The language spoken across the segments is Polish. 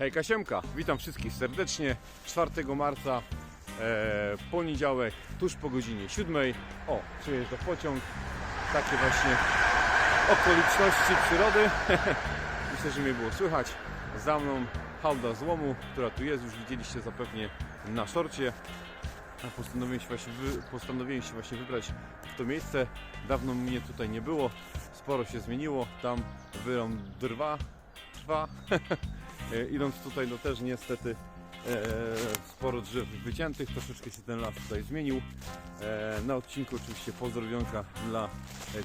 Hej Kasiemka, witam wszystkich serdecznie. 4 marca, e, poniedziałek, tuż po godzinie 7. O, przyjeżdża pociąg. Takie właśnie okoliczności przyrody. Myślę, że mnie było słychać. Za mną hałda złomu, która tu jest, już widzieliście zapewne na szorcie. Postanowiłem się, właśnie wy, postanowiłem się właśnie wybrać w to miejsce. Dawno mnie tutaj nie było, sporo się zmieniło. Tam wyrąb drwa, trwa. E, Idąc tutaj, no też niestety e, sporo drzew wyciętych, troszeczkę się ten las tutaj zmienił. E, na odcinku oczywiście pozdrowionka dla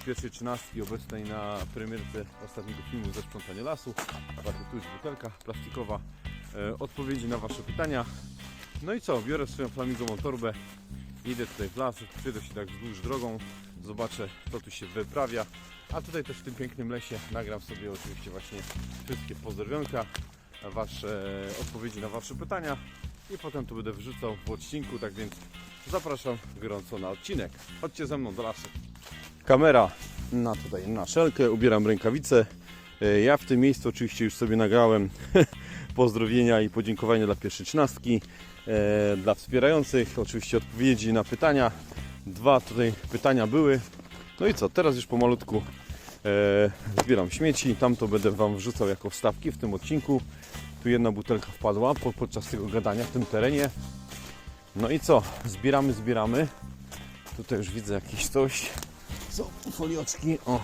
pierwszej trzynastki obecnej na premierce ostatniego filmu ze sprzątania lasu. Właśnie tu jest butelka plastikowa. Odpowiedzi na Wasze pytania. No i co, biorę swoją flamingową torbę, idę tutaj w las, przyjdę się tak wzdłuż drogą, zobaczę co tu się wyprawia. A tutaj też w tym pięknym lesie nagram sobie oczywiście właśnie wszystkie pozdrowionka, Wasze odpowiedzi na Wasze pytania i potem to będę wrzucał w odcinku, tak więc zapraszam gorąco na odcinek. Chodźcie ze mną do lasu. Kamera na tutaj na szelkę, ubieram rękawice. E, Ja w tym miejscu oczywiście już sobie nagrałem pozdrowienia i podziękowania dla pierwszej trzynastki, e, dla wspierających, oczywiście odpowiedzi na pytania. Dwa tutaj pytania były. No i co, teraz już pomalutku e, zbieram śmieci, tam to będę Wam wrzucał jako wstawki w tym odcinku. Tu jedna butelka wpadła po, podczas tego gadania w tym terenie. No i co, zbieramy, zbieramy. Tutaj już widzę jakieś coś. Są folioczki, o,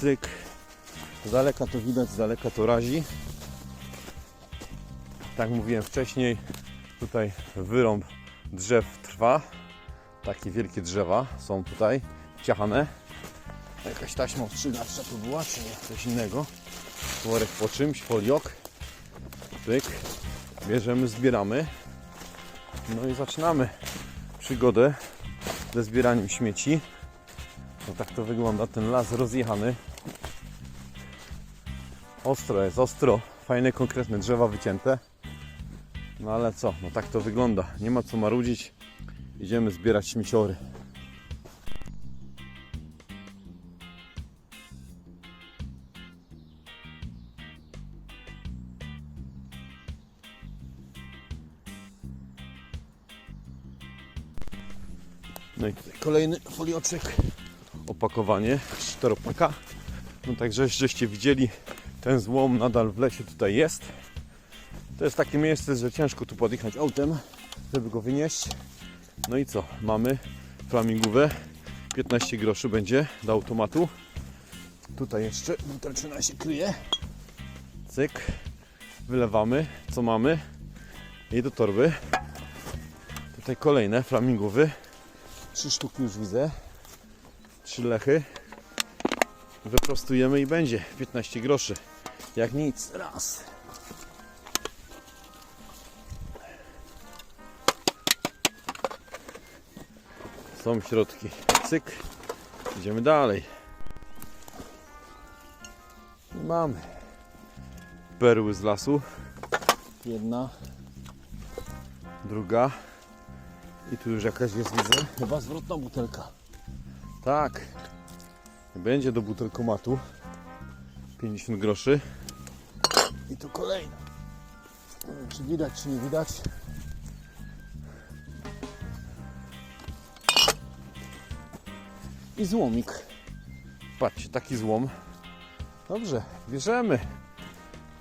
cyk. Z daleka to widać, z daleka to razi. Tak mówiłem wcześniej, tutaj wyrąb drzew trwa. Takie wielkie drzewa są tutaj ciachane. Jakaś taśma ostrzygawcza tu była, czy nie? Coś innego. Worek po czymś, foliok. Pyk. Bierzemy, zbieramy. No i zaczynamy przygodę ze zbieraniem śmieci. No tak to wygląda, ten las rozjechany. Ostro jest, ostro. Fajne, konkretne drzewa wycięte. No ale co, no tak to wygląda. Nie ma co marudzić. Idziemy zbierać śmieciory. No i tutaj kolejny folioczek. Opakowanie czteropaka. No także żeście widzieli, ten złom nadal w lesie tutaj jest. To jest takie miejsce, że ciężko tu podjechać autem, żeby go wynieść. No i co? Mamy flamingówę. 15 groszy będzie do automatu. Tutaj jeszcze butelczyna się kryje. Cyk. Wylewamy, co mamy. I do torby. Tutaj kolejne flamingówy. Trzy sztuki już widzę. Trzy lechy. Wyprostujemy i będzie 15 groszy. Jak nic. Raz. Są środki. Cyk. Idziemy dalej. I mamy perły z lasu. Jedna. Druga. I tu już jakaś jest, widzę. Chyba zwrotna butelka. Tak. Będzie do butelkomatu. 50 groszy. I tu kolejna. Nie wiem, czy widać, czy nie widać. I złomik. Patrzcie, taki złom. Dobrze, bierzemy.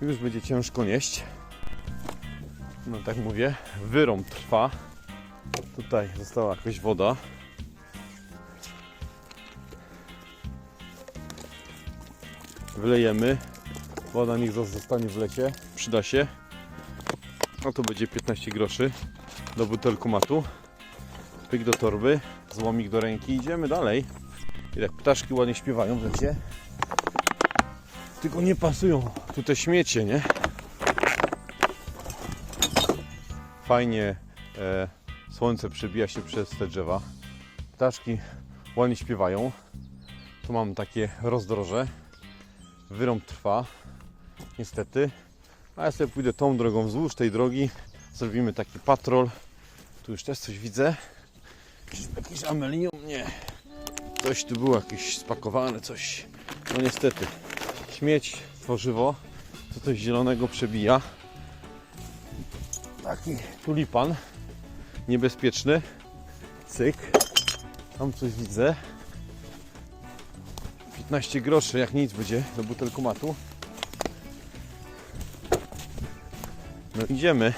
Już będzie ciężko nieść. No tak mówię, wyrąb trwa. Tutaj została jakaś woda. Wlejemy. Woda niech zostanie w lecie. Przyda się. A to będzie 15 groszy do butelkomatu. Pyk do torby, złomik do ręki. Idziemy dalej. I tak ptaszki ładnie śpiewają w lesie. Tylko nie pasują tu te śmiecie, nie? Fajnie e, słońce przebija się przez te drzewa. Ptaszki ładnie śpiewają. Tu mam takie rozdroże. Wyrąb trwa, niestety. A ja sobie pójdę tą drogą wzdłuż tej drogi. Zrobimy taki patrol. Tu już też coś widzę. Jakiś amelium? Nie. Coś tu było jakieś spakowane, coś. No niestety. Śmieć, tworzywo. Co coś zielonego przebija. Taki tulipan niebezpieczny. Cyk. Tam coś widzę. 15 groszy, jak nic będzie do butelkomatu. No idziemy.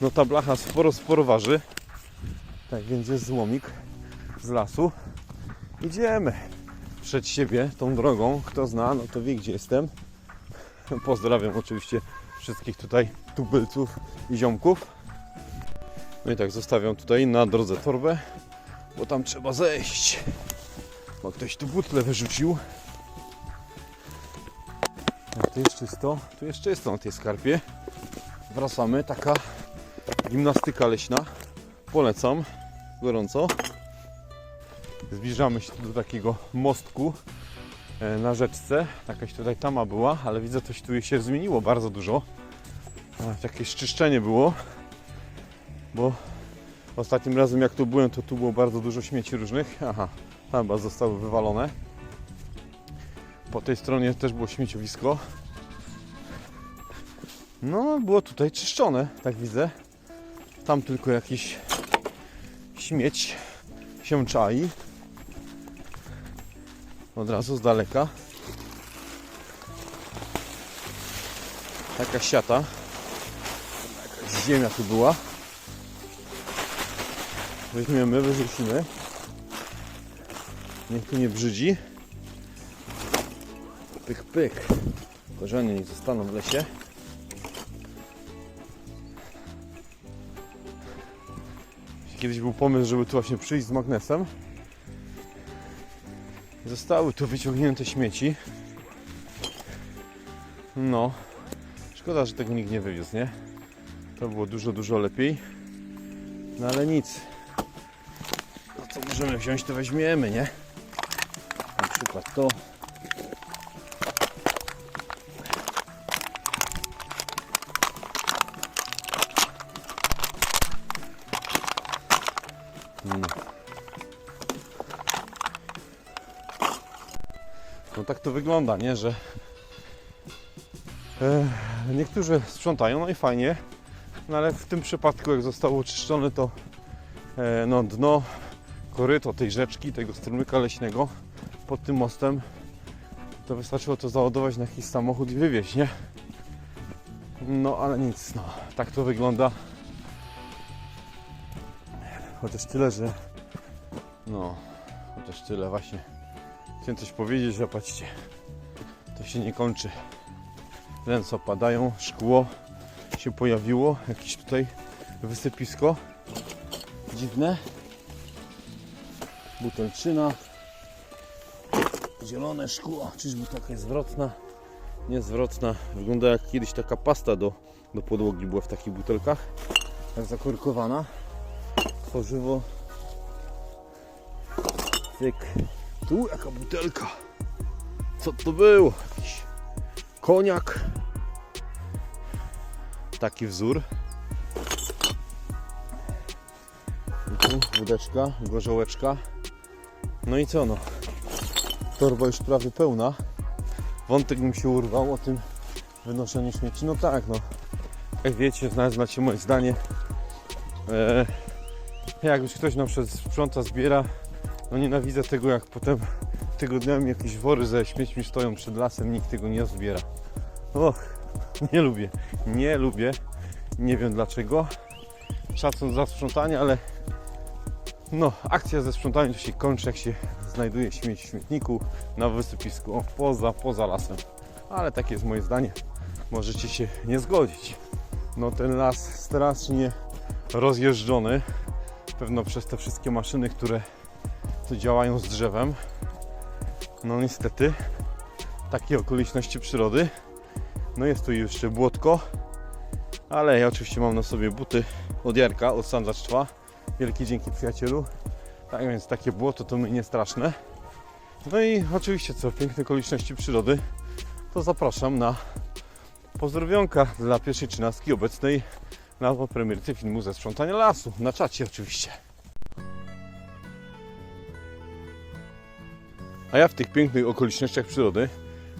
No ta blacha sporo, sporo waży. Tak więc jest złomik z lasu. Idziemy przed siebie tą drogą. Kto zna, no to wie gdzie jestem. Pozdrawiam oczywiście wszystkich tutaj tubylców i ziomków. No i tak zostawiam tutaj na drodze torbę, bo tam trzeba zejść. Bo ktoś tu butle wyrzucił. A tu jest czysto, tu jest czysto na tej skarpie. Wracamy, taka gimnastyka leśna. Polecam gorąco. Zbliżamy się do takiego mostku e, na rzeczce. Jakaś tutaj tama była, ale widzę coś tu się zmieniło bardzo dużo. Jakieś czyszczenie było, bo ostatnim razem jak tu byłem, to tu było bardzo dużo śmieci różnych. Aha, tam chyba zostały wywalone. Po tej stronie też było śmieciowisko. No, było tutaj czyszczone, tak widzę. Tam tylko jakiś śmieć się czai. Od razu z daleka. Taka siata. Ziemia tu była. Weźmiemy, wyrzucimy. Niech tu nie brzydzi. Pyk, pyk. Korzenie niech zostaną w lesie. Kiedyś był pomysł, żeby tu właśnie przyjść z magnesem. Zostały tu wyciągnięte śmieci. No. Szkoda, że tego nikt nie wywiózł, nie? To było dużo, dużo lepiej. No ale nic. Co możemy wziąć, to weźmiemy, nie? Na przykład to. Mm. No tak to wygląda, nie? Że e, niektórzy sprzątają, no i fajnie, no ale w tym przypadku jak zostało oczyszczone to e, no, dno, koryto tej rzeczki, tego strumyka leśnego pod tym mostem to wystarczyło to załadować na jakiś samochód i wywieźć, nie? No ale nic, no tak to wygląda. Chociaż tyle, że no, chociaż tyle właśnie. Chciałem coś powiedzieć, że patrzcie, to się nie kończy. Ręce opadają, szkło się pojawiło, jakieś tutaj wysypisko dziwne. Butelczyna, zielone szkło, czyżby taka jest zwrotna? Niezwrotna, wygląda jak kiedyś taka pasta do, do podłogi była w takich butelkach, tak zakorkowana. Tworzywo Cyk. Tu jaka butelka. Co to było? Jakiś koniak. Taki wzór. I tu wódeczka, gorzołeczka. No i co no? Torba już prawie pełna. Wątek mi się urwał o tym wynoszeniu śmieci. No tak, no. Jak wiecie, znacie moje zdanie. Eee, jak już ktoś na przykład sprząta, zbiera, no nienawidzę tego, jak potem tygodniami jakieś wory ze śmiećmi stoją przed lasem, nikt tego nie zbiera. Och, nie lubię, nie lubię, nie wiem dlaczego. Szacun za sprzątanie, ale no, akcja ze sprzątaniem to się kończy, jak się znajduje śmieć w śmietniku, na wysypisku, o, poza, poza lasem. Ale takie jest moje zdanie, możecie się nie zgodzić. No ten las strasznie rozjeżdżony, pewno przez te wszystkie maszyny, które tu działają z drzewem. No niestety, takie okoliczności przyrody. No jest tu jeszcze błotko, ale ja oczywiście mam na sobie buty od Jarka, od Sandacztwa. Wielkie dzięki przyjacielu. Tak więc takie błoto to mi nie straszne. No i oczywiście co, piękne okoliczności przyrody, to zapraszam na pozdrowionka dla pierwszej trzynastki obecnej na premierce filmu ze sprzątania lasu. Na czacie oczywiście. A ja w tych pięknych okolicznościach przyrody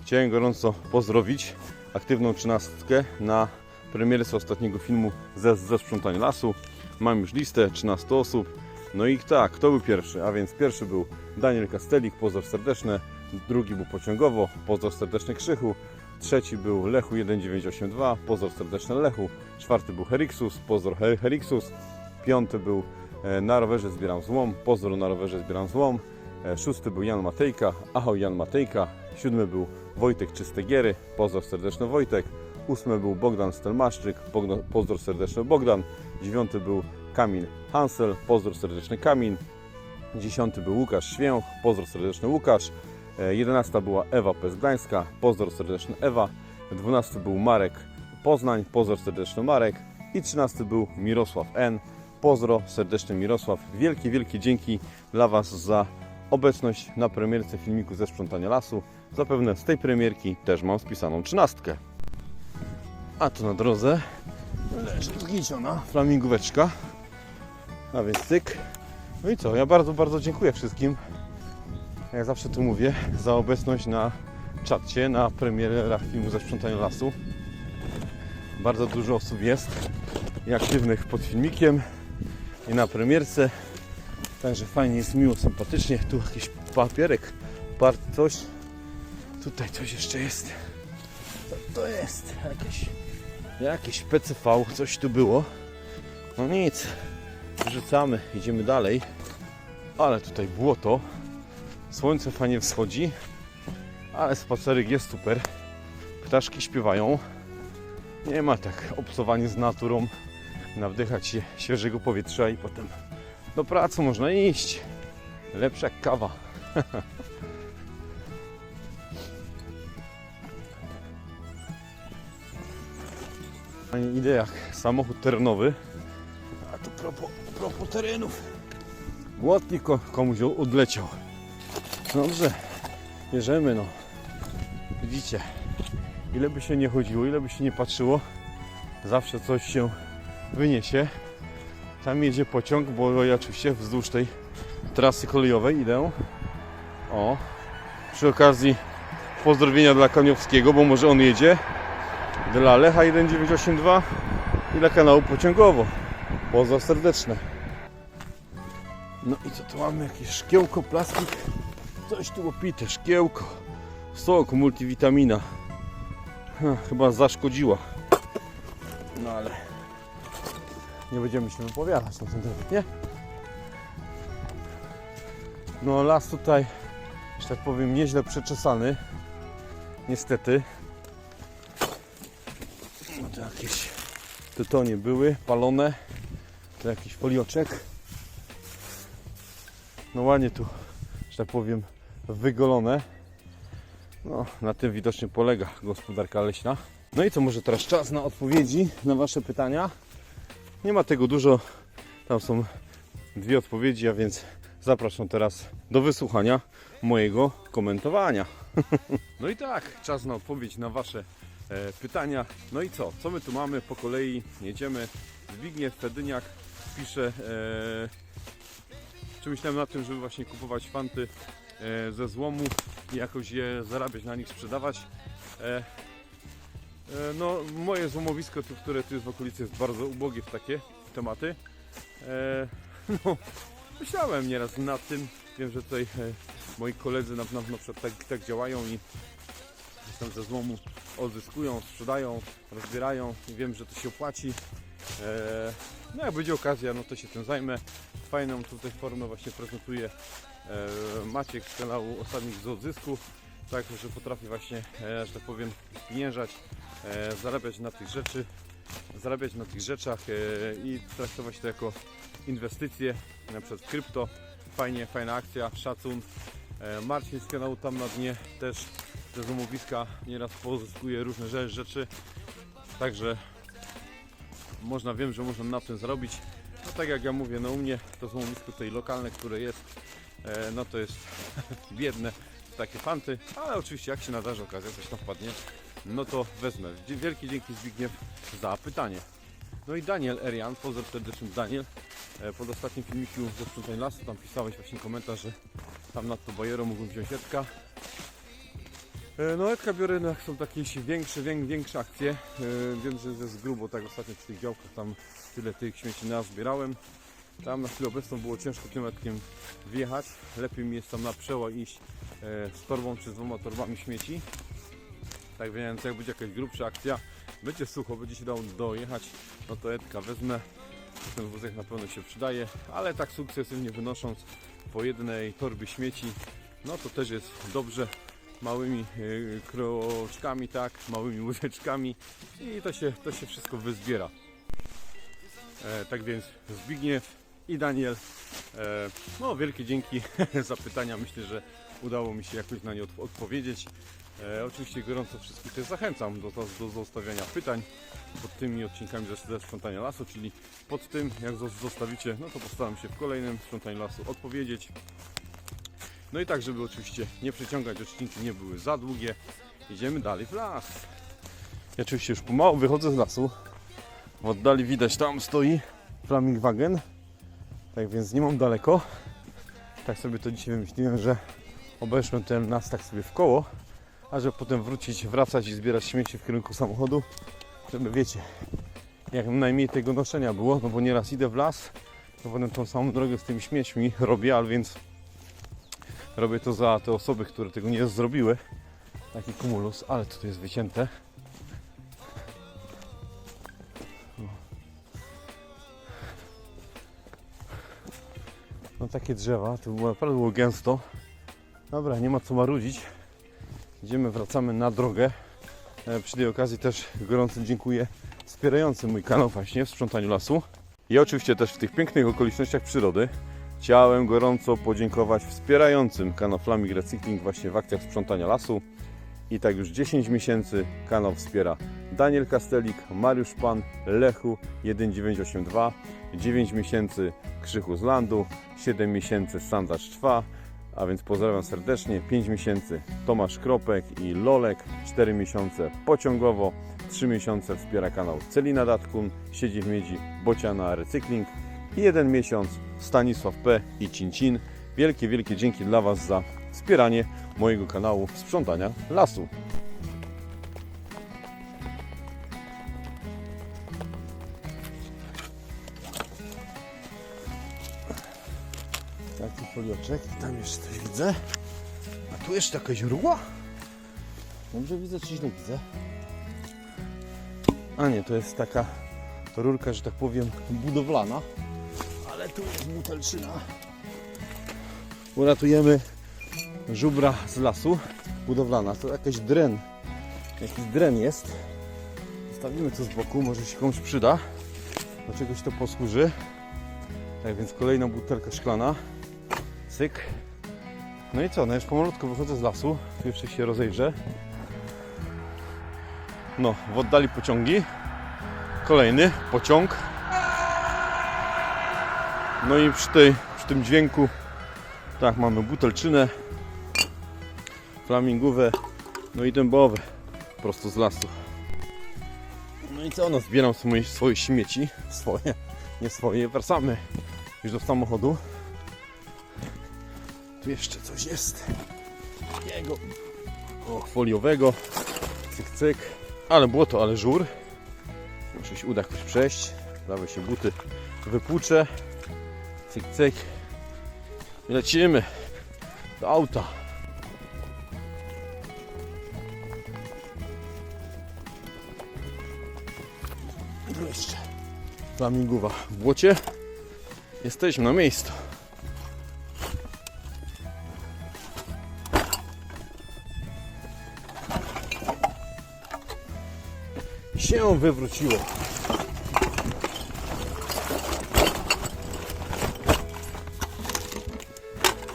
chciałem gorąco pozdrowić aktywną trzynastkę na premierce ostatniego filmu ze, ze sprzątania lasu. Mam już listę 13 osób. No i tak, kto był pierwszy? A więc pierwszy był Daniel Kastelik, pozdrow serdeczne. Drugi był Pociągowo, pozdrow serdeczny Krzychu. Trzeci był Lechu 1982, pozdrow serdeczny Lechu. Czwarty był Heriksus, pozdrow Her- Heriksus. Piąty był e, Na rowerze zbieram złom, pozdrow na rowerze zbieram złom. E, Szósty był Jan Matejka, ahoj Jan Matejka. Siódmy był Wojtek Czystegiery, pozdrow serdeczny Wojtek. Ósmy był Bogdan Stelmaszczyk, pozdrow serdeczny Bogdan. Dziewiąty był Kamil Hansel, pozdrow serdeczny Kamil. Dziesiąty był Łukasz Święch, pozdrow serdeczny Łukasz. E, Jedenasta była Ewa Pezglańska, pozdrow serdeczny Ewa. Dwunasty był Marek Poznań, pozdrow serdeczny Marek. I trzynasty był Mirosław N. Pozdro serdeczny Mirosław. Wielkie, wielkie dzięki dla Was za obecność na premierce filmiku ze sprzątania lasu. Zapewne z tej premierki też mam spisaną trzynastkę. A tu na drodze leży zgnieciona flamingóweczka. A więc cyk. No i co, ja bardzo, bardzo dziękuję wszystkim, jak zawsze tu mówię, za obecność na czacie, na premierach filmu ze sprzątania lasu. Bardzo dużo osób jest i aktywnych pod filmikiem i na premierce. Także fajnie jest, miło, sympatycznie. Tu jakiś papierek, part coś. Tutaj coś jeszcze jest. To jest? Jakieś, jakieś PCV, coś tu było. No nic, wrzucamy, idziemy dalej. Ale tutaj błoto. Słońce fajnie wschodzi, ale spacerek jest super. Ptaszki śpiewają. Nie ma tak obcowanie z naturą, nawdychać się świeżego powietrza i potem do pracy można iść. Lepsza jak kawa. Fajnie idę jak samochód terenowy. A to propos, propos terenów. Błotnik ko- komuś odleciał. Dobrze, bierzemy no. Widzicie, ile by się nie chodziło, ile by się nie patrzyło, zawsze coś się wyniesie. Tam jedzie pociąg, bo ja oczywiście wzdłuż tej trasy kolejowej idę. O, przy okazji pozdrowienia dla Kaniowskiego, bo może on jedzie. Dla Lecha 1982 i dla kanału Pociągowo. Pozdro serdeczne. No i co tu mamy? Jakieś szkiełko, plastik. Coś tu opite, szkiełko. Sok, multivitamina. Ha, chyba zaszkodziła. No ale nie będziemy się wypowiadać na ten temat, nie? No las tutaj, że tak powiem, nieźle przeczesany. Niestety. To jakieś tytonie były, palone. To jakiś folioczek. No ładnie tu, że tak powiem, wygolone. No, na tym widocznie polega gospodarka leśna. No i co, może teraz czas na odpowiedzi na Wasze pytania. Nie ma tego dużo, tam są dwie odpowiedzi, a więc zapraszam teraz do wysłuchania mojego komentowania. No i tak, czas na odpowiedź na Wasze pytania. No i co, co my tu mamy po kolei? Jedziemy. Zbigniew Fedyniak pisze, e, czy myślałem na tym, żeby właśnie kupować fanty e, ze złomu i jakoś je zarabiać na nich, sprzedawać. E, e, no, moje złomowisko, które tu jest w okolicy, jest bardzo ubogie w takie tematy. E, no, myślałem nieraz nad tym. Wiem, że tutaj e, moi koledzy na, na, na tak, tak działają i ze złomu odzyskują, sprzedają, rozbierają i wiem, że to się opłaci. E, no jak będzie okazja, no to się tym zajmę. Fajną tutaj formę właśnie prezentuje Maciek z kanału Osadnik z Odzysku. Tak, że potrafi właśnie, e, że tak powiem, pieniężać, e, zarabiać na tych rzeczy, zarabiać na tych rzeczach i traktować to jako inwestycje, na przykład krypto. Fajnie, fajna akcja, szacun. Marcin z kanału tam na dnie też te złomowiska nieraz pozyskuje różne rze- rzeczy. Także można, wiem, że można na tym zarobić. No tak jak ja mówię, no u mnie to złomowisko tutaj lokalne, które jest, e, no to jest biedne, takie fanty, ale oczywiście jak się nadarzy okazja, coś tam wpadnie, no to wezmę. Wielkie dzięki Zbigniew za pytanie. No i Daniel Erian, pozdrow serdeczny Daniel. E, Pod ostatnim filmikiem ze sprzątania lasu tam pisałeś właśnie komentarz, że tam nad tą bajerą mógłbym wziąć Edka. E, No Edka biorę, no jak są takie większe, wię- większe akcje. E, Wiem, że jest grubo, tak ostatnio przy tych działkach tam tyle tych śmieci nazbierałem. Tam na chwilę obecną było ciężko tym Edkiem wjechać. Lepiej mi jest tam na przeła iść e, z torbą czy z dwoma torbami śmieci. Tak więc jak będzie jakaś grubsza akcja, będzie sucho, będzie się dało dojechać, no to Edka wezmę. Ten wózek na pewno się przydaje, ale tak sukcesywnie wynosząc po jednej torby śmieci, no to też jest dobrze małymi y, kroczkami, tak, małymi łyżeczkami i to się, to się wszystko wyzbiera. E, tak więc Zbigniew i Daniel, e, no wielkie dzięki za pytania. Myślę, że udało mi się jakoś na nie odp- odpowiedzieć. E, oczywiście gorąco wszystkich też zachęcam do, do, zostawiania pytań pod tymi odcinkami ze, sprzątania lasu, czyli pod tym jak zos- zostawicie, no to postaram się w kolejnym sprzątaniu lasu odpowiedzieć. No i tak, żeby oczywiście nie przeciągać, odcinki nie były za długie, idziemy dalej w las. Ja oczywiście już pomału wychodzę z lasu. W oddali widać, tam stoi Flaming Wagen. Tak więc nie mam daleko. Tak sobie to dzisiaj wymyśliłem, że obejrzę ten las tak sobie w koło, a żeby potem wrócić, wracać i zbierać śmieci w kierunku samochodu, żeby wiecie, jak najmniej tego noszenia było, no bo nieraz idę w las, to potem tą samą drogę z tymi śmiećmi robię, ale więc Robię to za te osoby, które tego nie zrobiły. Taki kumulus, ale tutaj jest wycięte. No takie drzewa, to było naprawdę było gęsto. Dobra, nie ma co marudzić. Idziemy, wracamy na drogę. E, Przy tej okazji też gorąco dziękuję wspierającym mój kanał właśnie w sprzątaniu lasu. I oczywiście też w tych pięknych okolicznościach przyrody Chciałem gorąco podziękować wspierającym kanał Flaming Recycling właśnie w akcjach sprzątania lasu. I tak już 10 miesięcy kanał wspiera Daniel Kastelik, Mariusz Pan, Lechu 1982, 9 miesięcy Krzychu z Landu, 7 miesięcy Sandacz Trwa, a więc pozdrawiam serdecznie, 5 miesięcy Tomasz Kropek i Lolek, 4 miesiące pociągowo, 3 miesiące wspiera kanał Celina Datkun, siedzi w miedzi Bociana Recykling, jeden miesiąc Stanisław P. i Cincin. Wielkie, wielkie dzięki dla Was za wspieranie mojego kanału sprzątania lasu. Taki folioczek, tam jeszcze coś widzę. A tu jeszcze jakaś rurła? Dobrze widzę, czy źle widzę? A nie, to jest taka rurka, że tak powiem, budowlana. Tu jest butelczyna. Uratujemy żubra z lasu. Budowlana. To jakaś dren. Jakiś dren jest. Zostawimy to z boku, może się komuś przyda. Do czegoś to posłuży. Tak więc kolejna butelka szklana. Cyk. No i co? No już pomalutko wychodzę z lasu. Jeszcze się rozejrzę. No, w oddali pociągi. Kolejny pociąg. No i przy, tej, przy tym dźwięku tak mamy butelczynę, flamingówę, no i dębowe prosto z lasu. No i co, no zbieram swoje, swoje śmieci, swoje, nie swoje, wracamy już do samochodu. Tu jeszcze coś jest takiego o, foliowego, cyk cyk, ale błoto, ale żur. Muszę się uda jakoś przejść, prawie się buty wypłuczę. Cyk, cyk. Lecimy do auta. Jeszcze flamingowa w błocie. Jesteśmy na miejscu. Się wywróciło.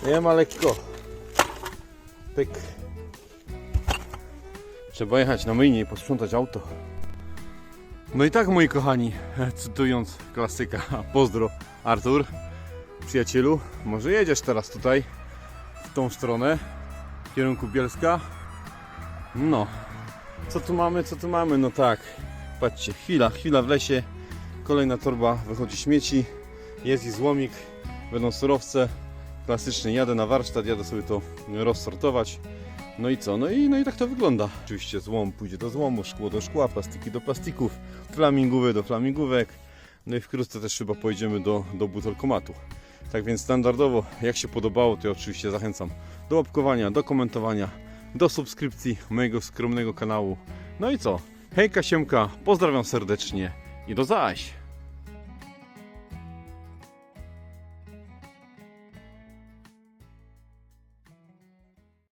Nie ma lekko. Pyk. Trzeba jechać na myjnie i posprzątać auto. No i tak moi kochani, cytując klasyka, pozdro Artur, przyjacielu, może jedziesz teraz tutaj w tą stronę, w kierunku Bielska. No, co tu mamy, co tu mamy? No tak, patrzcie, chwila, chwila w lesie, kolejna torba, wychodzi śmieci, jest i złomik, będą surowce, klasycznie jadę na warsztat, jadę sobie to rozsortować. No i co? No i, no i tak to wygląda. Oczywiście złom pójdzie do złomu, szkło do szkła, plastiki do plastików, flamingówy do flamingówek. No i wkrótce też chyba pojedziemy do, do butelkomatu. Tak więc standardowo, jak się podobało, to ja oczywiście zachęcam do łapkowania, do komentowania, do subskrypcji mojego skromnego kanału. No i co? Hejka Siemka, pozdrawiam serdecznie i do zaś!